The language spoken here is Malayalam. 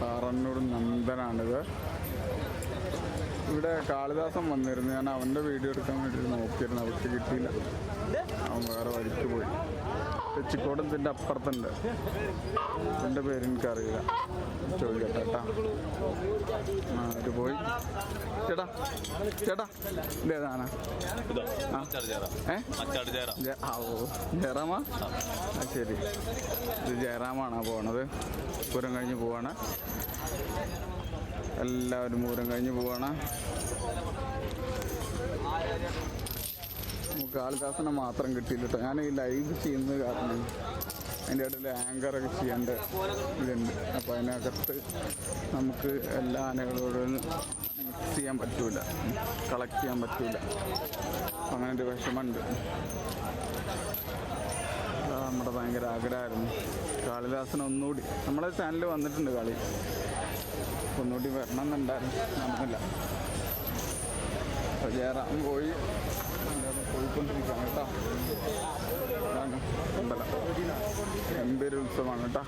പാറന്നൂർ നന്ദനാണിത്. ഇവിടെ കാളിദാസൻ വന്നിരുന്നു. ഞാൻ അവന്റെ വീഡിയോ എടുക്കാൻ വേണ്ടി നോക്കിയിരുന്നു. അവർക്ക് കിട്ടിയില്ല. അവൻ വേറെ വഴിക്ക് പോയി. തെച്ചിക്കോടത്തിന്റെ അപ്പുറത്തുണ്ട്. എന്റെ പേര് എനിക്കറിയില്ല. ചോദിക്കട്ടെ കേട്ടാ ആ ഇത് പോയി ചേട്ടാ. ചേട്ടാ. ഇതേതാണ് ജയറാമാ? ശരി. ഇത് ജയറാമാണ് പോണത്. പൂരം കഴിഞ്ഞ് പോവാണ്. എല്ലാവരും പൂരം കഴിഞ്ഞ് പോവാണ്. നമുക്ക് മാത്രം കിട്ടിയില്ല കേട്ടോ. ഞാൻ ഈ ലൈവ് ചെയ്യുന്നത് കാരണം അതിന്റെ ഇടയിൽ ആങ്കറൊക്കെ ചെയ്യേണ്ട ഇതുണ്ട്. അപ്പോൾ അതിനകത്ത് നമുക്ക് എല്ലാ ആനകളോടും മിക്സ് ചെയ്യാൻ പറ്റില്ല കളക്ട് ചെയ്യാൻ പറ്റില്ല അങ്ങനെ ഒരു വിഷമമുണ്ട്. നമ്മുടെ ഭയങ്കര ആഗ്രഹമായിരുന്നു. കാളിദാസൻ ഒന്നുകൂടി. നമ്മളെ ചാനലിൽ വന്നിട്ടുണ്ട് കളി. ഒന്നുകൂടി വരണം എന്നുണ്ടായിരുന്നു നടന്നില്ല അപ്പോൾ ജയറാം പോയി. പോയിക്കൊണ്ടിരിക്കുകയാണ് കേട്ടോ. ഉത്സവമാണ് കേട്ടോ.